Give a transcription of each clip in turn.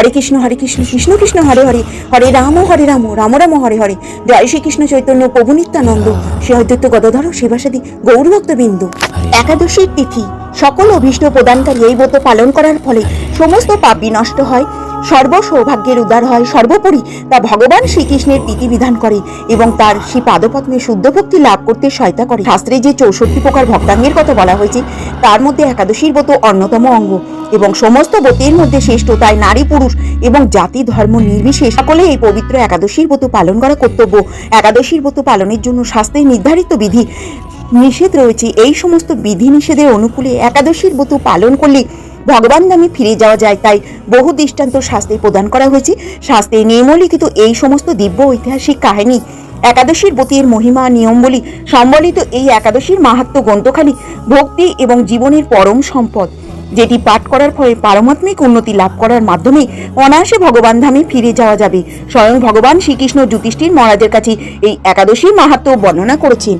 হরে কৃষ্ণ হরে কৃষ্ণ কৃষ্ণ কৃষ্ণ, হরে হরে হরে রাম হরে রাম রাম রাম, হরে হরে। জয় শ্রীকৃষ্ণ চৈতন্য প্রভু নিত্যানন্দ। শ্রী অদ্বৈত গদাধর শিবাসাদী গৌরভক্তবিন্দু একাদশীর তিথি। সকল অভীষ্ট প্রদানকারী এই ব্রত পালন করার ফলে সমস্ত পাপ বিনষ্ট হয় সর্ব সৌভাগ্যের উদার হয়, সর্বোপরি তা ভগবান শ্রীকৃষ্ণের বিধান করে এবং তার সেই পাদপদ্মে শুদ্ধ ভক্তি লাভ করতে সহায়তা করে। শাস্ত্রে যে চৌষট্টি প্রকার ভক্তাঙ্গের কথা বলা হয়েছে, তার মধ্যে একাদশীর ব্রত অন্যতম অঙ্গ। এবং সমস্ত ব্রতের মধ্যে শ্রেষ্ঠ তাই নারী, পুরুষ এবং জাতি, ধর্ম নির্বিশেষ। সকলে এই পবিত্র একাদশীর ব্রত পালন করা কর্তব্য। একাদশীর ব্রত পালনের জন্য শাস্ত্রে নির্ধারিত বিধি নিষেধ রয়েছে। এই সমস্ত বিধি নিষেধের অনুকূলে একাদশীর ব্রত পালন করলে ভগবান নামে ফিরে যাওয়া যায়। তাই বহু দৃষ্টান্ত শাস্ত্রে প্রদান করা হয়েছে। শাস্ত্রে নিম্নলিখিত এই সমস্ত দিব্য ঐতিহাসিক কাহিনী, একাদশীর ব্রতের মহিমা, নিয়মবলী সম্বলিত এই একাদশীর মাহাত্ম গ্রন্থখানি, ভক্তি এবং জীবনের পরম সম্পদ। যেটি পাঠ করার ফলে পারমাত্মিক উন্নতি লাভ করার মাধ্যমে অনায়াসে ভগবান ধামে ফিরে যাওয়া যাবে। স্বয়ং ভগবান শ্রীকৃষ্ণ যুধিষ্ঠির মহারাজের কাছে এই একাদশীর মাহাত্ম বর্ণনা করেছেন।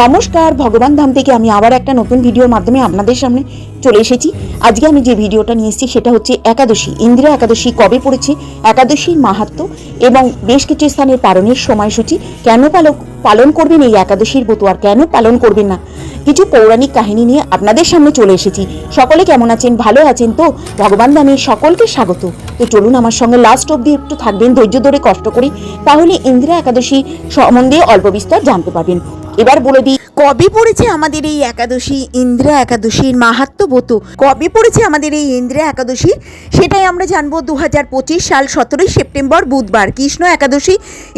নমস্কার, ভগবান ধাম থেকে আমি আবার একটা নতুন ভিডিওর মাধ্যমে আপনাদের সামনে চলে এসেছি। আজকে আমি যে ভিডিওটা নিয়ে এসেছি সেটা হচ্ছে একাদশী। ইন্দিরা একাদশী কবে পড়েছে? একাদশীর মাহাত্ম এবং বেশ কিছু স্থানের পালনের সময়সূচি কেন পালক পালন করবেন এই একাদশীর ব্রত আর কেন পালন করবেন না? কিছু পৌরাণিক কাহিনী নিয়ে আপনাদের সামনে চলে এসেছি। সকলে কেমন আছেন? ভালো আছেন তো? ভগবান দামে সকলকে স্বাগত। তো চলুন আমার সঙ্গে লাস্ট অব্দি একটু থাকবেন, ধৈর্য ধরে কষ্ট করি। তাহলে ইন্দিরা একাদশী সম্বন্ধে অল্প বিস্তর জানতে পারবেন। এবার বলে দিই, কবে পড়েছে আমাদের এই একাদশী ইন্দ্রা একাদশীর মাহাত্ম ব্রত কবে পড়েছে আমাদের এই ইন্দ্রা একাদশী? সেটাই আমরা জানব দু হাজার পঁচিশ সাল সতেরোই সেপ্টেম্বর বুধবার, কৃষ্ণ একাদশী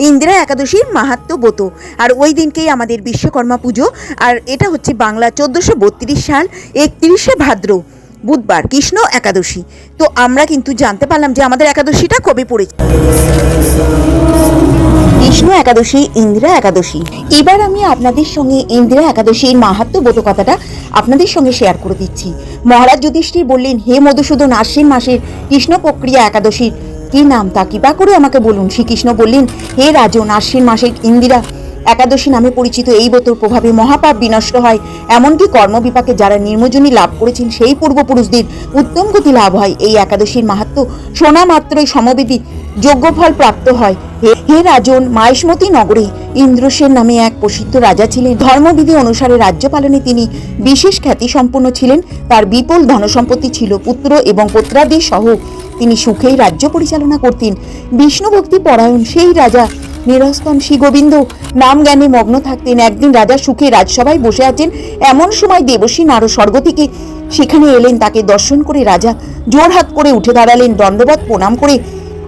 ইন্দ্রা একাদশীর মাহাত্ম ব্রত আর ওই দিনকেই আমাদের বিশ্বকর্মা পুজো, আর এটা হচ্ছে বাংলা চোদ্দোশো সাল একত্রিশে ভাদ্র বুধবার, কৃষ্ণ একাদশী। তো আমরা কিন্তু জানতে পারলাম যে আমাদের একাদশীটা কবে পড়েছে। কৃষ্ণ একাদশী, ইন্দিরা একাদশী। এবার আমি আপনাদের সঙ্গে ইন্দিরা একাদশীর মাহাত্ম ব্রত কথাটা আপনাদের সঙ্গে শেয়ার করে দিচ্ছি। মহারাজ যুধিষ্ঠির বললেন, হে মধুসূদন, আশ্বিন মাসের কৃষ্ণ প্রক্রিয়া একাদশীর কি নাম তা কৃপা করে আমাকে বলুন। শ্রীকৃষ্ণ বললেন, হে রাজন, আশ্বিন মাসের ইন্দিরা একাদশী নামে পরিচিত এই ব্রতর প্রভাবে মহাপাপ বিনষ্ট হয়। এমনকি কর্মবিপাকে যারা নির্মজনী লাভ করেছেন, সেই পূর্বপুরুষদের উত্তম গতি লাভ হয়। এই একাদশীর মাহাত্ম শোনা মাত্রই সমবিধি যোগ্যফল প্রাপ্ত হয়। হে- রাজন, মাহেশমতি নগরে ইন্দ্রসেন নামে এক প্রসিদ্ধ রাজা ছিলেন। ধর্মবিধি অনুসারে রাজ্য পালনে তিনি বিশেষ খ্যাতি সম্পন্ন ছিলেন। তার বিপুল ধনসম্পত্তি ছিল পুত্র এবং পুত্রাদি সহ তিনি সুখেই রাজ্য পরিচালনা করতেন। বিষ্ণু ভক্তি পরায়ণ সেই রাজা নিরস্তন শ্রী গোবিন্দ নাম জ্ঞানে মগ্ন থাকতেন। একদিন রাজা সুখে রাজসভায় বসে আছেন। এমন সময় দেবশ্রী নারদ স্বর্গ থেকে সেখানে এলেন। তাকে দর্শন করে রাজা জোর হাত করে উঠে দাঁড়ালেন। দণ্ডবত প্রণাম করে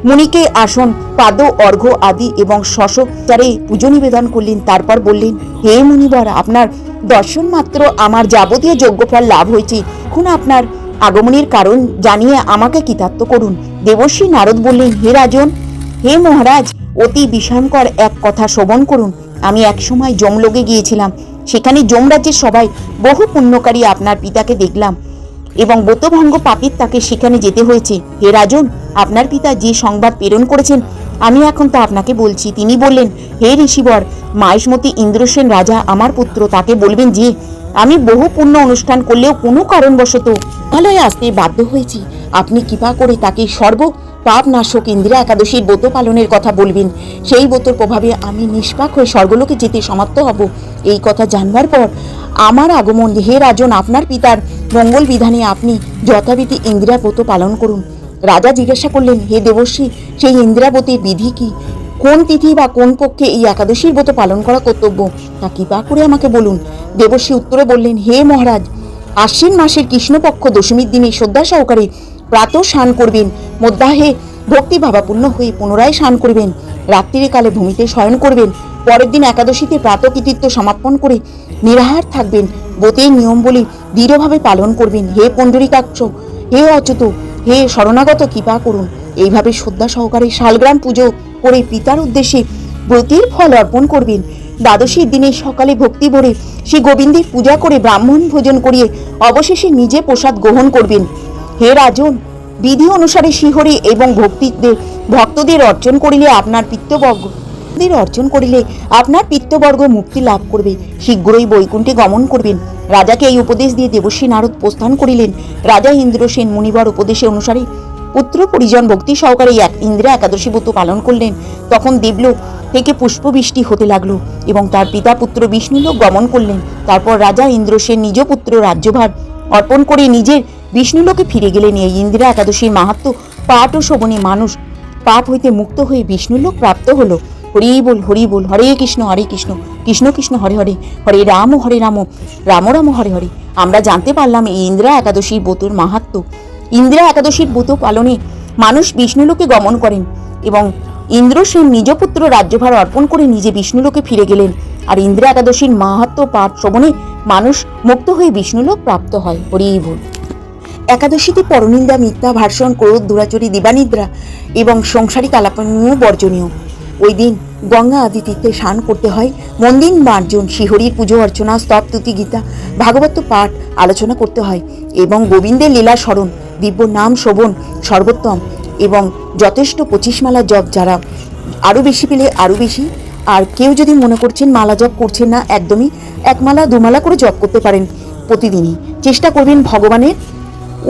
মুনিকে আসন, পাদ, অর্ঘ্য আদি এবং শশচারে পুজো নিবেদন করলেন। তারপর বললেন, হে মুনিবর, আপনার দর্শন মাত্র আমার যাবতীয় যোগ্যফল লাভ হয়েছে। এখন আপনার আগমনের কারণ জানিয়ে আমাকে কৃতার্থ করুন। দেবশ্রী নারদ বললেন, হে রাজন, হে মহারাজ, অতি বিষাঙ্কর এক কথা শ্রবণ করুন। আমি একসময় যমলোকে গিয়েছিলাম। সেখানে যমরাজ্যের সবাই বহু পুণ্যকারী আপনার পিতাকে দেখলাম। এবং ব্রতভঙ্গ পাপির তাকে সেখানে যেতে হয়েছে। হে রাজন, আপনার পিতা যে সংবাদ প্রেরণ করেছেন, আমি এখন তা আপনাকে বলছি। তিনি বললেন, হে ঋষিবর, মাহেশমতি ইন্দ্রসেন রাজা আমার পুত্র, তাকে বলবেন যে, আমি বহু পুণ্য অনুষ্ঠান করলেও কোনো কারণবশত হিমালয়ে আসতে বাধ্য হয়েছি। আপনি কৃপা করে তাকে সর্ব পাপ নাশক ইন্দিরা একাদশীর ব্রত পালনের কথা বলবেন। সেই ব্রতর প্রভাবে আমি নিষ্পাক হয়ে স্বর্গলোকে যেতে সমাপ্ত হব। এই কথা জানবার পর আমার আগমন। হে রাজন, আপনার পিতার মঙ্গল বিধানে আপনি যথাবিধি ইন্দিরা ব্রত পালন করুন। রাজা জিজ্ঞাসা করলেন, হে দেবশ্রী সেই ইন্দিরাবতীর বিধি কি? কোন তিথি বা কোন পক্ষে এই একাদশীর ব্রত পালন করা কর্তব্য? তা কৃপা করে আমাকে বলুন। দেবশ্রী উত্তরে বললেন, হে মহারাজ, আশ্বিন মাসের কৃষ্ণপক্ষ দশমীর দিনে শ্রদ্ধা সহকারে প্রাত স্নান করবেন। মধ্যাহে ভক্তি ভাবাপূর্ণ হয়ে পুনরায় স্নান করবেন। রাত্রিরে কালে ভূমিতে শয়ন করবেন। পরের দিন একাদশীতে প্রাত কৃতিত্ব সমাপন করে নিরাহার থাকবেন। ব্রতের নিয়মবলী দৃঢ়ভাবে পালন করবেন। হে পণ্ডরিকাক্ষ, হে অচ্যুত, হে শরণাগত, কৃপা করুন। এইভাবে শ্রদ্ধা সহকারে শালগ্রাম পুজো করে পিতার উদ্দেশ্যে ব্রতের ফল অর্পণ করবেন। দ্বাদশীর দিনে সকালে ভক্তি ভরে শ্রী গোবিন্দের পূজা করে ব্রাহ্মণ ভোজন করিয়ে অবশেষে নিজে প্রসাদ গ্রহণ করবেন। হে রাজন, বিধি অনুসারে শিহরে এবং ভক্তিদের ভক্তদের অর্জন করিলে আপনার পিত্তবর্গ দের অর্জন করিলে আপনার পিত্তবর্গ মুক্তি লাভ করবে। শীঘ্রই বৈকুণ্ঠে গমন করবেন। রাজাকে এই উপদেশ দিয়ে দেবশ্রী নারদ প্রস্থান করিলেন। রাজা ইন্দ্রসেন মুনিবার উপদেশে অনুসারে পুত্র পরিজন ভক্তি সহকারে এক ইন্দ্রা একাদশী ব্রত পালন করলেন। তখন দেবলোক থেকে পুষ্পবৃষ্টি হতে লাগল এবং তার পিতা পুত্র বিষ্ণুলোক গমন করলেন। তারপর রাজা ইন্দ্রসেন নিজ পুত্র রাজ্যভার অর্পণ করে নিজের বিষ্ণুলোকে ফিরে গেলেন। এই ইন্দিরা একাদশীর মাহাত্ম পাঠ ও শোভনে মানুষ পাপ হইতে মুক্ত হয়ে বিষ্ণুলোক প্রাপ্ত হলো। হরি বল হরি বল, হরে কৃষ্ণ হরে কৃষ্ণ কৃষ্ণ কৃষ্ণ, হরে হরে হরে রাম হরে রাম রাম রাম, হরে হরে। আমরা জানতে পারলাম এই ইন্দিরা একাদশীর ব্রতর মাহাত্ম ইন্দিরা একাদশীর ব্রত পালনে মানুষ বিষ্ণুলোকে গমন করেন এবং ইন্দ্রসেন নিজ পুত্র রাজ্যভার অর্পণ করে নিজে বিষ্ণুলোকে ফিরে গেলেন। আর ইন্দিরা একাদশীর মাহাত্ম পাঠ শ্রবণে মানুষ মুক্ত হয়ে বিষ্ণুলোক প্রাপ্ত হয়। হরি বল। একাদশীতে পরনিন্দা, মিথ্যা ভার্সন ক্রোধ, দুরাচরি, দিবানিদ্রা এবং সংসারিক আলাপনীয়, বর্জনীয়। ওই দিন গঙ্গা আদি তীর্থে স্নান করতে হয় মন্দির মার্জন শিহরির পুজো অর্চনা স্তব তুতি গীতা ভাগবত পাঠ আলোচনা করতে হয় এবং গোবিন্দের লীলা স্মরণ, দিব্য নাম শোভন, সর্বোত্তম এবং যথেষ্ট পঁচিশ মালা জপ যারা আরও বেশি পেলে আরও বেশি। আর কেউ যদি মনে করছেন মালা জপ করছেন না, একদমই এক মালা দুমালা করে জপ করতে পারেন প্রতিদিনই। চেষ্টা করবেন ভগবানের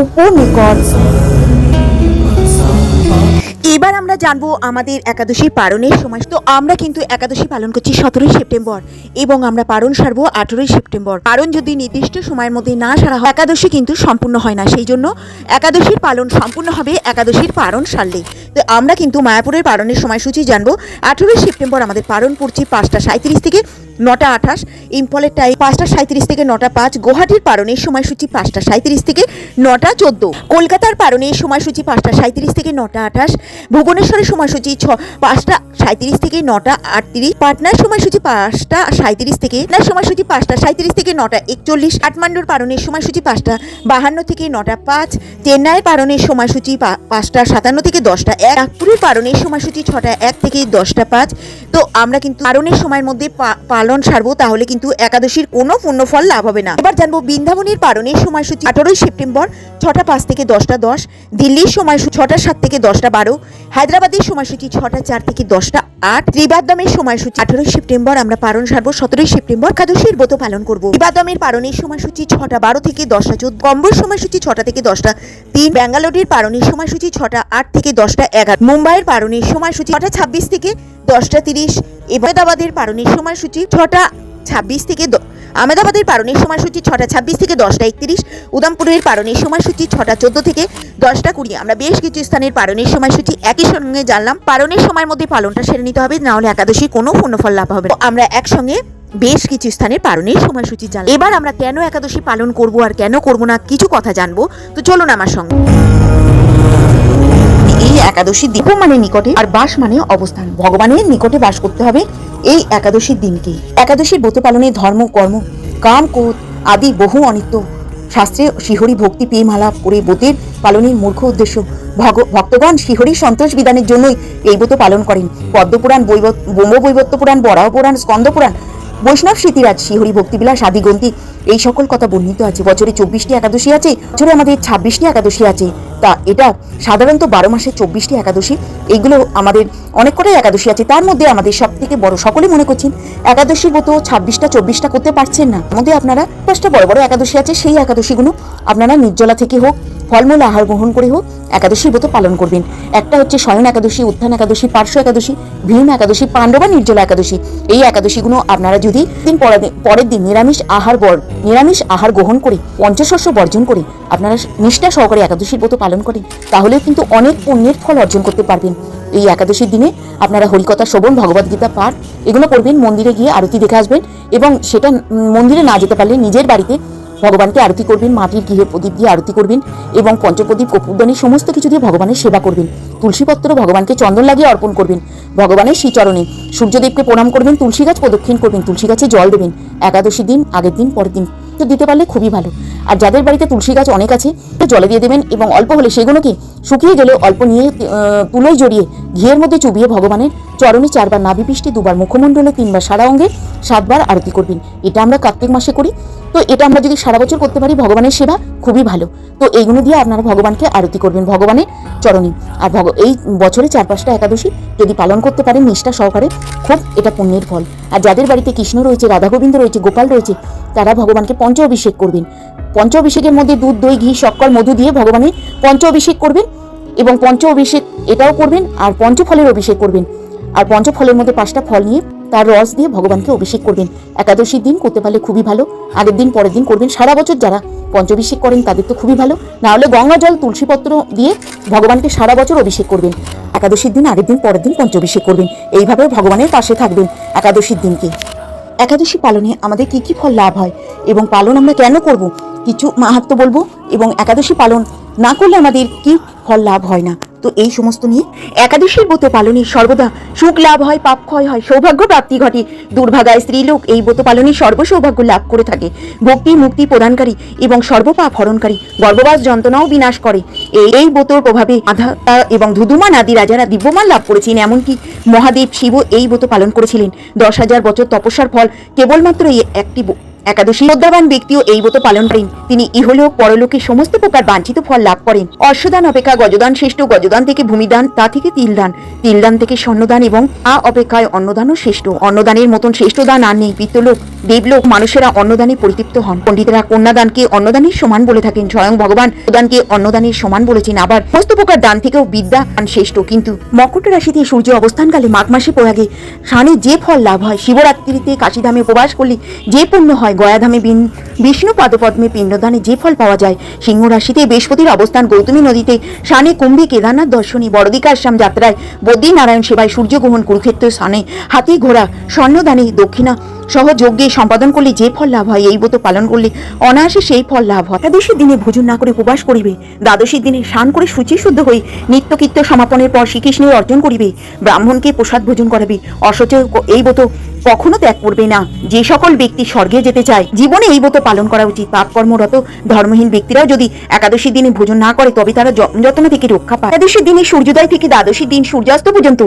উপর নিকট এবার আমরা জানব আমাদের একাদশী পালনের সময়। তো আমরা কিন্তু একাদশী পালন করছি সতেরোই সেপ্টেম্বর এবং আমরা পালন সারবো আঠেরোই সেপ্টেম্বর। পালন যদি নির্দিষ্ট সময়ের মধ্যে না সারা হয়, একাদশী কিন্তু সম্পূর্ণ হয় না। সেই জন্য একাদশীর পালন সম্পূর্ণ হবে একাদশীর পালন সারলে তো আমরা কিন্তু মায়াপুরের পালনের সময়সূচি জানব। আঠেরোই সেপ্টেম্বর আমাদের পালন পড়ছে পাঁচটা সাঁত্রিশ থেকে নটা আঠাশ, ইম্ফলের টাইম পাঁচটা সাঁত্রিশ থেকে নটা পাঁচ, গুয়াহাটির পালনের সময়সূচি পাঁচটা সাঁত্রিশ থেকে নটা চোদ্দ। কলকাতার পালনের সময়সূচি পাঁচটা সাঁত্রিশ থেকে নটা আঠাশ, ভুবনেশ্বরের সময়সূচি ছ, পাঁচটা সাঁত্রিশ থেকে নটা আটত্রিশ, পাটনার সময়সূচি পাঁচটা সাঁত্রিশ থেকে না সময়সূচি পাঁচটা সাঁত্রিশ থেকে নটা একচল্লিশ, কাঠমান্ডুর পালনের সময়সূচি পাঁচটা বাহান্ন থেকে নটা পাঁচ, চেন্নাইয়ের পালনের সময়সূচি পাঁচটা সাতান্ন থেকে দশটা এক, নাগপুরের পারণের সময়সূচি ছটা এক থেকে দশটা পাঁচ। তো আমরা কিন্তু পারণের সময়ের মধ্যে পা- পালন সারবো, তাহলে কিন্তু একাদশীর কোনো পুণ্যফল লাভ হবে না। এবার জানব বৃন্দাবনের পালনের সময়সূচি আঠারোই সেপ্টেম্বর ছটা পাঁচ থেকে দশটা দশ, দিল্লির সময়সূচি ছটা সাত থেকে দশটা বারো, হায়দ্রাবাদের সময়সূচি ছটা চার থেকে দশটা আট ত্রিবাদ্যমের সময়সূচি আঠারোই সেপ্টেম্বর আমরা পালন সারবো, সতেরোই সেপ্টেম্বর একাদশীর ব্রত পালন করব। ত্রিবাদ্যমের পালনের সময়সূচি ছটা বারো থেকে দশটা চোদ্দ, কম্বোর সময়সূচি ছটা থেকে দশটা তিন, ব্যাঙ্গালোরের পালনের সময়সূচি ছটা আট থেকে দশটা এগারো, মুম্বাইয়ের পালনের সময়সূচি ছটা ছাব্বিশ থেকে দশটা তিরিশ আহমেদাবাদের পালনের সময়সূচি ছটা ছাব্বিশ থেকে আহমেদাবাদের পালনের সময়সূচি ছটা ছাব্বিশ থেকে দশটা একত্রিশ, উদামপুরের পালনের সময়সূচি ছটা চোদ্দ থেকে দশটা কুড়ি। আমরা বেশ কিছু স্থানের পারণের সময়সূচি একই সঙ্গে জানলাম। পারণের সময়ের মধ্যে পালনটা সেরে নিতে হবে নাহলে একাদশী কোনো পূর্ণফল লাভ হবে। আমরা একসঙ্গে বেশ কিছু স্থানের পালনের সময়সূচি জানলাম। এবার আমরা কেন একাদশী পালন করব আর কেন করব না কিছু কথা জানব। তো চলুন আমার সঙ্গে। একাদশী দীপ মানে নিকটে আর বাস মানে অবস্থান। ভগবানের নিকটে বাস করতে হবে এই একাদশীর দিনকে। একাদশীর ব্রত পালনে ধর্ম, কর্ম, কাম, ক্রোধ আদি বহু অনিত্য। শাস্ত্রে শিহরি ভক্তি প্রেম আলাপ করে ব্রতের পালনের মূর্খ উদ্দেশ্য। ভক্তগণ শিহরি সন্তোষ বিধানের জন্যই এই ব্রত পালন করেন। পদ্মপুরাণ, বৈবত ব্রহ্ম পুরাণ বরাহ পুরাণ স্কন্দ পুরাণ বৈষ্ণব স্মৃতিরাজ শিহরি ভক্তিবিলাস আদি গ্রন্থি এই সকল কথা বর্ণিত আছে। বছরে চব্বিশটি একাদশী আছে, বছরে আমাদের ছাব্বিশটি একাদশী আছে। তা এটা সাধারণত বারো মাসে চব্বিশটি একাদশী, এইগুলো আমাদের অনেক কটাই একাদশী আছে। তার মধ্যে আমাদের সব থেকে বড়, সকলে মনে করছেন, একাদশীর মতো ছাব্বিশটা, চব্বিশটা করতে পারছেন না। মধ্যে আপনারা পাঁচটা বড় বড় একাদশী আছে, সেই একাদশীগুলো আপনারা নির্জলা থেকে হোক, ফলমূল আহার গ্রহণ করে হোক, একাদশীর ব্রত পালন করবেন। একটা হচ্ছে শয়ন একাদশী, উত্থান একাদশী, পার্শ্ব একাদশী, ভীম একাদশী, পাণ্ডবা নির্জলা একাদশী। এই একাদশীগুলো আপনারা যদি দিন পরের দিন- নিরামিষ আহার বর নিরামিষ আহার গ্রহণ করে পঞ্চশস্য বর্জন করে, আপনারা নিষ্ঠা সহকারে একাদশীর ব্রত পালন করেন তাহলে কিন্তু অনেক পুণ্যের ফল অর্জন করতে পারবেন। এই একাদশীর দিনে আপনারা হরিকথা, শ্রবণ ভগবদ্গীতা পাঠ এগুলো করবেন, মন্দিরে গিয়ে আরতি দেখে আসবেন এবং সেটা মন্দিরে না যেতে পারলে নিজের বাড়িতে ভগবানকে আরতি করবেন, মাটির গৃহে প্রদীপ দিয়ে আরতি করবেন এবং পঞ্চপ্রদীপ কপুরদানি সমস্ত কিছু দিয়ে ভগবানের সেবা করবেন। তুলসীপত্র ভগবানকে চন্দন লাগিয়ে অর্পণ করবেন। ভগবানের শ্রীচরণে সূর্যদেবকে প্রণাম করবেন, তুলসী গাছ প্রদক্ষিণ করবেন, তুলসী গাছে জল দেবেন। একাদশী দিন, আগের দিন, পরের দিন। দিতে পারলে খুবই ভালো। আর যাদের বাড়িতে তুলসী গাছ অনেক আছে জলে দিয়ে দেবেন এবং অল্প হলে সেগুলোকে শুকিয়ে গেলে অল্প নিয়ে তুলোয় জড়িয়ে ঘিয়ের মধ্যে চুবিয়ে ভগবানের চরণে চারবার নাভি পৃষ্ঠে দুবার মুখমণ্ডলে, তিনবার সারা অঙ্গে, সাতবার আরতি করবেন। এটা আমরা কার্তিক মাসে করি। তো এটা আমরা যদি সারা বছর করতে পারি ভগবানের সেবা, খুবই ভালো। তো এইগুলো দিয়ে আপনারা ভগবানকে আরতি করবেন ভগবানের চরণে। আর ভগ, এই বছরে চার পাঁচটা একাদশী যদি পালন করতে পারেন নিষ্ঠা সহকারে, খুব এটা পুণ্যের ফল। আর যাদের বাড়িতে কৃষ্ণ রয়েছে, রাধা গোবিন্দ রয়েছে, গোপাল রয়েছে, তারা ভগবানকে পঞ্চ অভিষেক করবেন। পঞ্চ অভিষেকের মধ্যে দুধ, দই, ঘি, শক্কর, মধু দিয়ে ভগবানের পঞ্চ অভিষেক করবেন এবং পঞ্চ অভিষেক এটাও করবেন আর পঞ্চফলের অভিষেক করবেন। আর পঞ্চফলের মধ্যে পাঁচটা ফল নিয়ে তার রস দিয়ে ভগবানকে অভিষেক করবেন। একাদশীর দিন করতে পারলে খুবই ভালো। আগের দিন, পরের দিন করবেন। সারা বছর যারা পঞ্চাভিষেক করেন তাদের তো খুবই ভালো। না হলে গঙ্গা জল তুলসীপত্র দিয়ে ভগবানকে সারা বছর অভিষেক করবেন। একাদশীর দিন, আগের দিন, পরের দিন পঞ্চাভিষেক করবেন। এইভাবে ভগবানের পাশে থাকবেন একাদশীর দিনকে। একাদশী পালনে আমাদের কি কি ফল লাভ হয় এবং পালন আমরা কেন করব? কিছু মাহাত্ম বলব এবং একাদশী পালন না করলে আমাদের কি ফল লাভ হয় না? তো এই সমস্ত নিয়ে একাদশীর ব্রত পালনে সর্বদা সুখ লাভ হয়, পাপ ক্ষয় হয়, সৌভাগ্য প্রাপ্তি ঘটে। দুর্ভাগায় স্ত্রীলোক এই ব্রত পালনে সর্বসৌভাগ্য লাভ করে থাকে। ভক্তি, মুক্তি প্রদানকারী এবং সর্বপাপ হরণকারী গর্ভবাস যন্ত্রণাও বিনাশ করে। এই এই ব্রতর প্রভাবে আধা এবং ধুধুমান আদি রাজারা দিব্যমান লাভ করেছেন, এমনকি মহাদেব শিব এই ব্রত পালন করেছিলেন। দশ হাজার বছর তপস্যার ফল কেবলমাত্র এই একটি একাদশী শ্রদ্ধাবান ব্যক্তিও এই ব্রত পালন করেন। তিনি ইহলোক, পরলোকে সমস্ত প্রকার বাঞ্ছিত ফল লাভ করেন। অশ্বদান অপেক্ষা গজদান শ্রেষ্ঠ, গজদান থেকে ভূমিদান, তা থেকে তিলদান। তিলদান থেকে স্বর্ণদান এবং আ অপেক্ষায় অন্নদানও শ্রেষ্ঠ। অন্নদানের মতন শ্রেষ্ঠ দান আর নেই। পিতলোক দেবলোক মানুষেরা অন্নদানে পরিতৃপ্ত হন। পণ্ডিতরা কন্যাদানকে অন্নদানের সমান বলে থাকেন। স্বয়ং ভগবান দানকে অন্নদানের সমান বলেছেন। আবার সমস্ত প্রকার দান থেকেও বিদ্যা দান শ্রেষ্ঠ। কিন্তু মকর রাশিতে সূর্য অবস্থানকালে মাঘ মাসে প্রয়াগে, সানে যে ফল লাভ হয়, শিবরাত্রিতে কাশীধামে উপবাস করলে যে পুণ্য হয় গয়াধামে বিষ্ণু পাদপদ্মে পিণ্ডদানে যে ফল পাওয়া যায় সিংহ রাশিতে বৃহস্পতির অবস্থান গৌতমী নদীতে, সানে কুম্ভে কেদারনাথ দর্শনী বড়দিকা আশ্রাম যাত্রায় বদ্রী নারায়ণ সেবায় সূর্যগ্রহণ কুরুক্ষেত্র স্থানে হাতি ঘোড়া, স্বর্ণদানে দক্ষিণা সহ যজ্ঞে সম্পাদন করলে যে ফল লাভ হয়, এই ব্রত পালন করলে অনায়াসে সেই ফল লাভ হয়। একাদশীর দিনে ভোজন না করে উপবাস করিবে, দ্বাদশীর দিনে স্নান করে শুচি শুদ্ধ হয়ে নিত্যকৃত্য সমাপনের পর শ্রীকৃষ্ণের অর্জন করিবে, ব্রাহ্মণকে প্রসাদ ভোজন করাবে, অসচ এই ব্রত কখনো ত্যাগ করবে না। যে সকল ব্যক্তি স্বর্গে যেতে চায়, জীবনে এই ব্রত পালন করা উচিত। পাপ কর্মরত ধর্মহীন ব্যক্তিরাও যদি একাদশীর দিনে ভোজন না করে, তবে তারা যত্ন থেকে রক্ষা পায়। একাদশীর দিনে সূর্যোদয় থেকে দ্বাদশীর দিন সূর্যাস্ত পর্যন্ত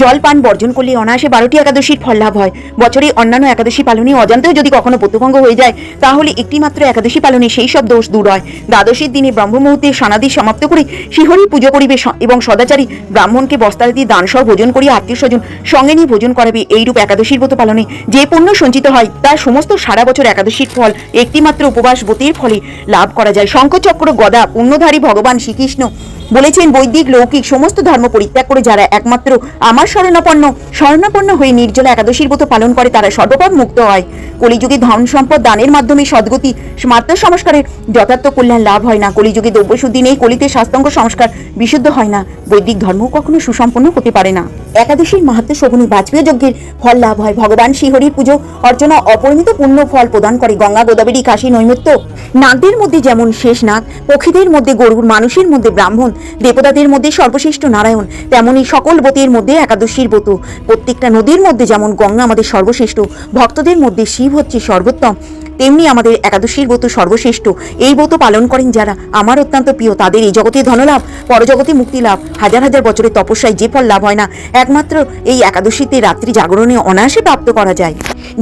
জল পান বর্জন করলে অনায়াসে বারোটি একাদশীর ফল লাভ হয়। বছরে অন্যান্য একাদশী পালনে অজান্তেও যদি কখনো প্রতিভঙ্গ হয়ে যায়, তাহলে একটি মাত্র একাদশী পালনে সেই সব দোষ দূর হয়। দ্বাদশীর দিনে ব্রহ্ম মুহূর্তে সনাদি সমাপ্ত করে শিহরি পুজো করিবে এবং সদাচারী ব্রাহ্মণকে বস্তাদি দান সহ ভোজন করিয়া আত্মীয় স্বজন সঙ্গে নিয়ে ভোজন করাবে, এইরূপ একাদশীর ব্রত পালনে যে পুণ্য সঞ্চিত হয়, তার সমস্ত সারা বছর একাদশীর ফল, একটিমাত্র উপবাস ব্রতের ফলে লাভ করা যায়। শঙ্করচক্র গদা, পুণ্যধারী ভগবান শ্রীকৃষ্ণ বলেছেন বৈদিক, লৌকিক, সমস্ত ধর্ম পরিত্যাগ করে যারা একমাত্র আমার শরণাপন্ন শরণাপন্ন হয়ে নির্জলা একাদশীর ব্রত পালন করে, তারা সর্বপাপ মুক্ত হয়। কলিযুগে ধন সম্পদ দানের মাধ্যমে সদ্গতি মাত্র সংস্কারের যথার্থ কল্যাণ লাভ হয় না। কলিযুগে দ্রব্যশুদ্ধি নেই, কলিতে শাস্তাঙ্গ সংস্কার বিশুদ্ধ হয় না। বৈদিক ধর্ম কখনো সুসম্পন্ন হতে পারে না। একাদশীর মাহাত্ম শগুনী বাজপেয় যজ্ঞের ফল লাভ হয়। ভগবান শ্রীহরির পুজো অর্চনা অপরিমিত পুণ্য ফল প্রদান করে। গঙ্গা, গোদাবরী, কাশী নৈমিত্য নাগদের মধ্যে যেমন শেষ নাগ, পক্ষীদের মধ্যে গরুর, মানুষের মধ্যে ব্রাহ্মণ দেবতাদের মধ্যে সর্বশ্রেষ্ঠ নারায়ণ তেমনই সকল বতীর মধ্যে একাদশীর ব্রত প্রত্যেকটা নদীর মধ্যে যেমন গঙ্গা আমাদের সর্বশ্রেষ্ঠ, ভক্তদের মধ্যে শিব হচ্ছে সর্বোত্তম। তেমনি আমাদের একাদশীর ব্রত সর্বশ্রেষ্ঠ। এই ব্রত পালন করেন যারা, আমার অত্যন্ত প্রিয়, তাদের এই জগতে ধনলাভ, পরজগতে মুক্তি লাভ, হাজার হাজার বছরের তপস্যায় যে ফল লাভ হয় না, একমাত্র এই একাদশীতে রাত্রি জাগরণে অনায়াসে প্রাপ্ত করা যায়।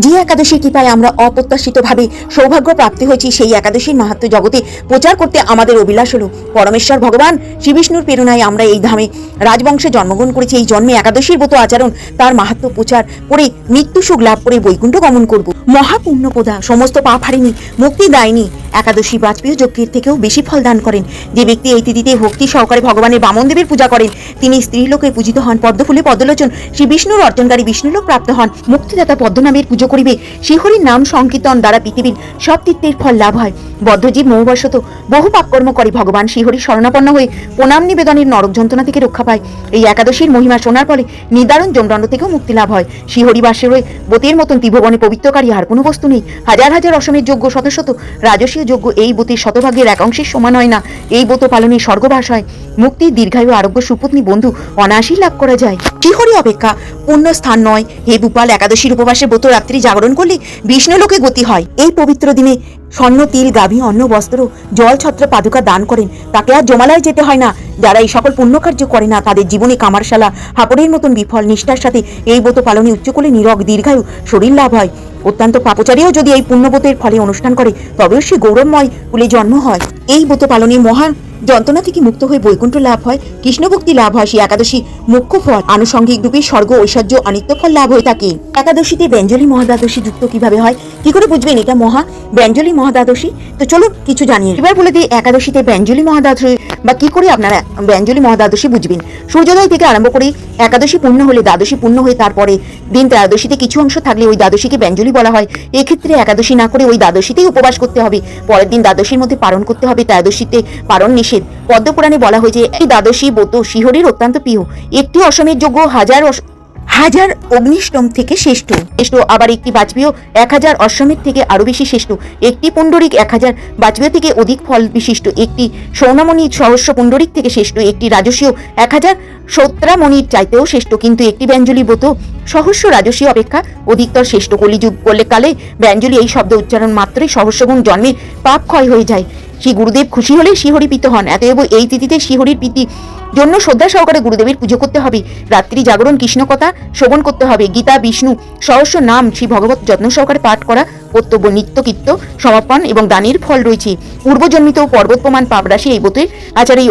যে একাদশীর কৃপায় আমরা অপ্রত্যাশিতভাবে সৌভাগ্য প্রাপ্তি হয়েছি, সেই একাদশীর মাহাত্ম জগতে প্রচার করতে আমাদের অভিলাষ হলো। পরমেশ্বর ভগবান শ্রীবিষ্ণুর প্রেরণায় আমরা এই ধামে রাজবংশে জন্মগ্রহণ করেছি, এই জন্মে একাদশীর ব্রত আচরণ, তার মাহাত্ম প্রচার করে মৃত্যু সুখ লাভ করে বৈকুণ্ঠ গমন করব। মহাপুণ্যপদা সমস্ত পাপ ফাড়িনি মুক্তি দায়নি। একাদশী বাজপেয় যজ্ঞের থেকেও বেশি ফল দান করেন। যে ব্যক্তি এই তিথিতে ভক্তি সহকারে ভগবানের বামন দেবের পূজা করেন, তিনি স্ত্রীলোকে পূজিত হন, পদ্মফুলে পদ্মলোচন শ্রী বিষ্ণুর অর্জনকারী বিষ্ণুলোক প্রাপ্ত হন। মুক্তিদাতা পদ্মনামের পুজো করিবে শ্রীহরির নাম সংকীর্তন দ্বারা পৃথিবীর সব তীর্থের ফল লাভ হয়। বদ্ধজীব মোহবশত বহু পাপকর্ম করে ভগবান শ্রীহরির শরণাপন্ন হয়ে প্রণাম নিবেদনের নরক যন্ত্রণা থেকে রক্ষা পায়। এই একাদশীর মহিমা শোনার ফলে নিদারুণ যমদণ্ড থেকেও মুক্তি লাভ হয়। শ্রীহরি বাসের হয়ে বতের মতন তীব্রবনে পবিত্রকারী আর কোনো বস্তু নেই। হাজার হাজার অসমের যোগ্য শত শত রাজসীয় যোগ্য এই বতির শতভাগের একাংশের সমান হয় না। এই ব্রত পালনে স্বর্গবাস হয়। মুক্তি দীর্ঘায়ু আরোগ্য সুপত্নী বন্ধু অনায়াসই লাভ করা যায়। শ্রীহরি অপেক্ষা? পুণ্য স্থান নয়। হে ভূপাল একাদশীর উপবাসে ব্রত রাত্রি জাগরণ করলে বিষ্ণুলোকে গতি হয়। এই পবিত্র দিনে স্বর্ণ, তিল, গাভী, অন্ন, বস্ত্র, জল, ছত্র, পাদুকা দান করেন। তাকে আর জমালায় যেতে হয় না। যারা এই সকল পুণ্যকার্য করে না, তাদের জীবনে কামারশালা হাপড়ের মতন বিফল নিষ্ঠার সাথে এই ব্রত পালনে উচ্চকলে নিরগ, দীর্ঘায়ু শরীর লাভ হয়। অত্যন্ত পাপচারীও যদি এই পুণ্যব্রতের ফলে অনুষ্ঠান করে, তবেও সে গৌরবময় কুলে জন্ম হয়। এই ব্রত পালনে মহান যন্ত্রণা থেকে মুক্ত হয়ে বৈকুণ্ঠ লাভ হয়, কৃষ্ণভক্তি লাভ হয়, সেই একাদশী মুখ্য ফল। আনুষঙ্গিক রূপে স্বর্গ, ঐশ্বর্য অনিত্য ফল লাভ হয়ে থাকে। একাদশীতে ব্যঞ্জলি মহাদ্বাদশী যুক্ত কীভাবে হয়? কি করে বুঝবেন? এটা মহা ব্যঞ্জলি মহাদ্বাদশী। তো চলো কিছু জানিয়ে এবার বলে দিই, একাদশীতে ব্যঞ্জলি মহাদ্বাদশী বা কি করে আপনারা ব্যঞ্জলি মহাদ্বাদশী বুঝবেন? সূর্যোদয় থেকে আরম্ভ করে একাদশী পূর্ণ হলে দ্বাদশী পূর্ণ হয়ে তারপরে দিন ত্রয়োদশীতে কিছু অংশ থাকলে ওই দ্বাদশীকে ব্যঞ্জলি বলা হয়। এক্ষেত্রে একাদশী না করে ওই দ্বাদশীতেই উপবাস করতে হবে। পরের দিন দ্বাদশীর মধ্যে পালন করতে হবে। ত্রয়োদশীতে পালন নিষেধ পদ্মপুরাণে বলা হয় যে, এই দ্বাদশী ব্রত শিহরির অত্যন্ত প্রিয়। একটি অসমের যোগ্য হাজার হাজার অগ্নিষ্টম থেকে শ্রেষ্ঠ। শ্রেষ্ঠ, আবার একটি বাজপেয় এক হাজার অশ্বমের থেকে আরও বেশি শ্রেষ্ঠ। একটি পুণ্ডরিক এক হাজার, বাজপেয় থেকে অধিক ফল বিশিষ্ট। একটি সৌনামণি সহস্র পুণ্ডরিক থেকে শ্রেষ্ঠ। একটি রাজস্বীয় এক হাজার সত্রামণির চাইতেও শ্রেষ্ঠ। কিন্তু একটি ব্যঞ্জলি ব্রত সহস্র রাজস্বী অপেক্ষা অধিকতর শ্রেষ্ঠ। কলিযুগ করলে কালে ব্যঞ্জলি এই শব্দ উচ্চারণ মাত্রই সহস্রগুণ জন্মে পাপ ক্ষয় হয়ে যায়। শ্রী গুরুদেব খুশি হলে শিহরি পিত হন। এতএব এই তিথিতে শিহরির প্রীতি জন্য শ্রদ্ধা সহকারে গুরুদেবের পুজো করতে হবে। রাত্রি জাগরণ কৃষ্ণ কথা শ্রবণ করতে হবে। গীতা, বিষ্ণু, সহস্র নাম, শ্রী ভগবত যত্ন সহকারে পাঠ করা, কর্তব্য, নিত্য কীর্ত, সমাপন এবং দানের ফল রয়েছে। পূর্বজন্মিত পর্বত প্রমাণ পাপরাশি এই বোতের আচার এই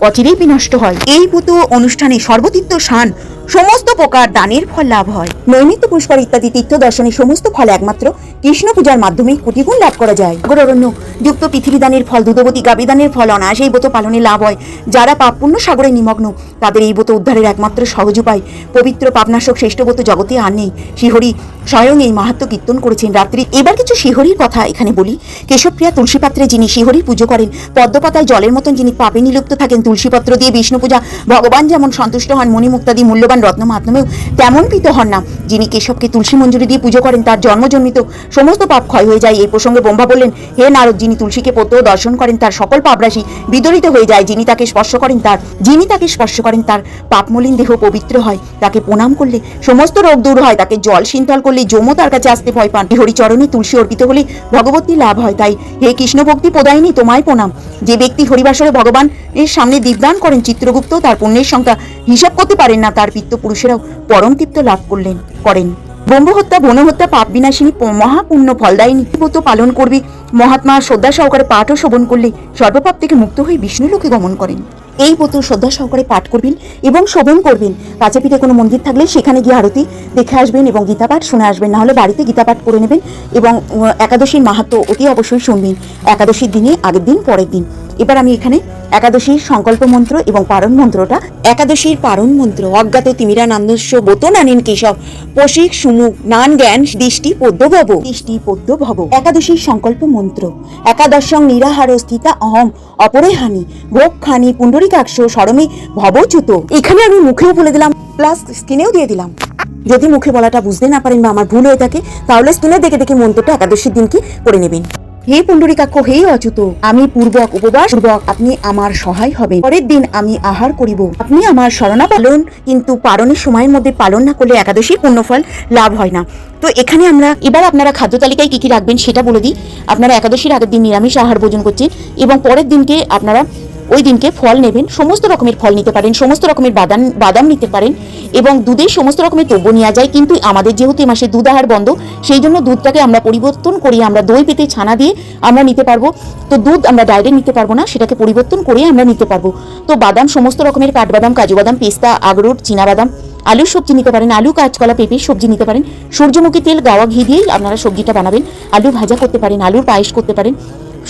অচিরেই বিনষ্ট হয়। এই পুত অনুষ্ঠানে সর্বতীর্থ শান সমস্ত প্রকার দানের ফল লাভ হয়। নৈমিত্য পুষ্কর ইত্যাদি তীর্থ দর্শনের সমস্ত ফল একমাত্র কৃষ্ণ পূজার মাধ্যমে কোটিগুণ লাভ করা যায়। অরণ্য যুক্ত পৃথিবী দানের ফল দুধবতী গাবি দানের ফল অনায়াসে এই ব্রত পালনে লাভ হয়। যারা পাপ পুণ্য সাগরে নিমগ্ন তাদের এই ব্রত উদ্ধারের একমাত্র সহজ উপায়। পবিত্র পাপনাশক শ্রেষ্ঠ ব্রত জগতে আর নেই। শিহরি স্বয়ং এই মাহাত্ম কীর্তন করেছেন রাত্রি। এবার কিছু শিহরির কথা এখানে বলি। কেশবপ্রিয়া তুলসী পাত্রে যিনি শিহরির পুজো করেন, পদ্মপাতায় জলের মতন যিনি পাপে নিলুপ্ত থাকেন, তুলসীপত্র দিয়ে বিষ্ণু পূজা ভগবান যেমন সন্তুষ্ট হন মণিমুক্তাদি মূল্যবান রত্ন মাধ্যমেও তেমন পিত হন না। যিনি কেশবকে তুলসী মঞ্জুরি দিয়ে পুজো করেন, তার জন্মজন্মিত সমস্ত পাপ ক্ষয় হয়ে যায়। এই প্রসঙ্গে ব্রহ্মা বললেন, হে নারদ, যিনি তুলসীকে পত্র দর্শন করেন, তার সকল পাপরাশি বিদরিত হয়ে যায়। যিনি তাকে স্পর্শ করেন, তার যিনি তাকে স্পর্শ করেন, তার পাপমলিন দেহ পবিত্র হয়। তাকে প্রণাম করলে সমস্ত রোগ দূর হয়। তাকে জল শীতল করলে যমও তার কাছে আসতে ভয় পান। হরিচরণে তুলসী অর্পিত হলে ভগবতী লাভ হয় তাই। হে কৃষ্ণ ভক্তি প্রদায়িনী তোমায় প্রণাম। যে ব্যক্তি হরিবাসরে ভগবান এর সামনে দীপদান করেন চিত্রগুপ্ত, তার পুণ্যের সংখ্যা হিসাব করতে পারেন না, তার পিত্ত পুরুষেরাও পরম তৃপ্ত লাভ করলেন, করেন। ব্রহ্মহত্যা, বনহত্যা, পাপ বিনাশিনী মহাপুণ্য ফলদায়িনী ব্রত পালন করবে। মহাত্মা শ্রদ্ধা সহকারে পাঠ ও শোভন করলে সর্বপাপ থেকে মুক্ত হয়ে বিষ্ণুলোকে গমন করেন। এই পুতুল শ্রদ্ধা সহকারে পাঠ করবেন এবং শোভন করবেন। কাছে পিঠে কোনো মন্দির থাকলে সেখানে গিয়ে আরতি দেখে আসবেন এবং গীতা পাঠ শুনে আসবেন। না হলে বাড়িতে গীতা পাঠ করে নেবেন এবং একাদশীর মাহাত্ম অতি অবশ্যই শুনবেন। একাদশীর দিনে আগের দিন, পরের দিন। এবার আমি এখানে একাদশীর সংকল্প মন্ত্র এবং পারণ মন্ত্রটা একাদশীর পারণ মন্ত্র অজ্ঞাত তিমিরা নান্দস্য বোত নানেন কেশব পশিক সুমুখ নান জ্ঞান দৃষ্টি পদ্য ভব দৃষ্টি পদ্য ভব একাদশীর সংকল্প মন্ত্র একাদশং নিরাহার স্থিতা অহম অপরে হানি ভোগ খানি পুণ্ডরিকাক্ষ সরমে ভবচ্যুত। এখানে আমি মুখেও বলে দিলাম প্লাস স্ক্রিনেও দিয়ে দিলাম। যদি মুখে বলাটা বুঝতে না পারেন বা আমার ভুল হয়ে থাকে তাহলে স্ক্রিনে দেখে দেখে মন্ত্রটা একাদশীর দিনকে করে নেবেন। হে পুণ্ডরিকাক্ষ হে অচ্যুত, আমি পূর্বক উপবাস, পূর্বক আপনি আমার সহায় হবেন। পরের দিন আমি আহার করিব। আপনি আমার শরণা পালন কিন্তু পালনের সময়ের মধ্যে পালন না করলে একাদশীর পুণ্যফল লাভ হয় না। তো এখানে আমরা, এবার আপনারা খাদ্য তালিকায় কি কি রাখবেন সেটা বলে দিই। আপনারা একাদশীর আগের দিন নিরামিষ আহার ভোজন করছেন এবং পরের দিনকে আপনারা ওই দিনকে ফল নেবেন, সমস্ত রকমের ফল নিতে পারেন, সমস্ত রকমের বাদাম বাদাম নিতে পারেন এবং দুধের সমস্ত রকমের দ্রব্য নেওয়া যায়। কিন্তু আমাদের যেহেতু এ মাসে দুধ আহার বন্ধ, সেই জন্য দুধটাকে আমরা পরিবর্তন করি আমরা দই পেতে ছানা দিয়ে আমরা নিতে পারব। তো দুধ আমরা ডাইরেক্ট নিতে পারব না, সেটাকে পরিবর্তন করে আমরা নিতে পারব। তো বাদাম, সমস্ত রকমের কাঠবাদাম কাজু বাদাম পেস্তা, আখরোট বাদাম আলুর সবজি নিতে পারেন, আলু, কাঁচকলা পেঁপে সবজি নিতে পারেন। সূর্যমুখী তেল, গাওয়া ঘি দিয়েই আপনারা সবজিটা বানাবেন। আলু ভাজা করতে পারেন, আলুর পায়েস করতে পারেন।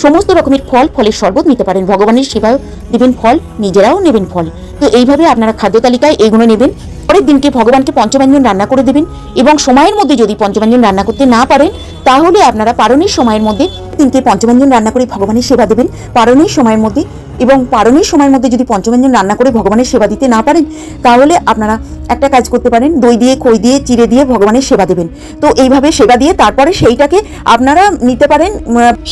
সমস্ত রকমের ফল, ফলের শরবত নিতে পারেন। ভগবানের সেবাও দিবেন ফল, নিজেরাও নেবেন ফল। তো এইভাবে আপনারা খাদ্য তালিকায় এইগুলো নেবেন। পরের দিনকে ভগবানকে পঞ্চব্যঞ্জন রান্না করে দেবেন এবং সময়ের মধ্যে যদি পঞ্চব্যঞ্জন রান্না করতে না পারেন, তাহলে আপনারা পারণের সময়ের মধ্যে দিনকে পঞ্চব্যঞ্জন রান্না করে ভগবানের সেবা দেবেন। পারণের সময়ের মধ্যে এবং পারণের সময়ের মধ্যে যদি পঞ্চব্যঞ্জন রান্না করে ভগবানের সেবা দিতে না পারেন, তাহলে আপনারা একটা কাজ করতে পারেন, দই দিয়ে, খই দিয়ে, চিড়ে দিয়ে ভগবানের সেবা দেবেন। তো এইভাবে সেবা দিয়ে তারপরে সেইটাকে আপনারা নিতে পারেন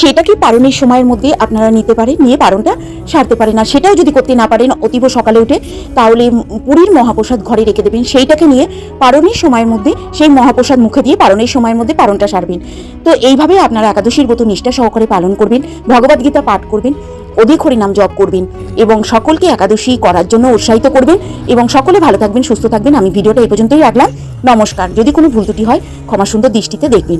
সেটাকে পারণের সময়ের মধ্যে আপনারা নিতে পারেন, নিয়ে পারণটা সারতে পারেন। আর সেটাও যদি করতে না পারেন, অতীব সকালে উঠে তাহলে পুরীর মহাপ্রসাদ ঘরে রেখে দেবেন। সেইটাকে নিয়ে পারণের সময়ের মধ্যে, সেই মহাপ্রসাদ মুখে দিয়ে পারণের সময়ের মধ্যে পারণটা সারবেন। তো এইভাবে আপনারা একাদশীর ব্রত নিষ্ঠা সহকারে পালন করবেন, ভগবদ্গীতা পাঠ করবেন। অধিক হরিনাম জপ করবেন এবং সকলকে একাদশী করার জন্য উৎসাহিত করবেন এবং সকলে ভালো থাকবেন, সুস্থ থাকবেন। আমি ভিডিওটা এই পর্যন্তই রাখলাম। নমস্কার। যদি কোনো ভুল ত্রুটি হয়, ক্ষমা সুন্দর দৃষ্টিতে দেখবেন।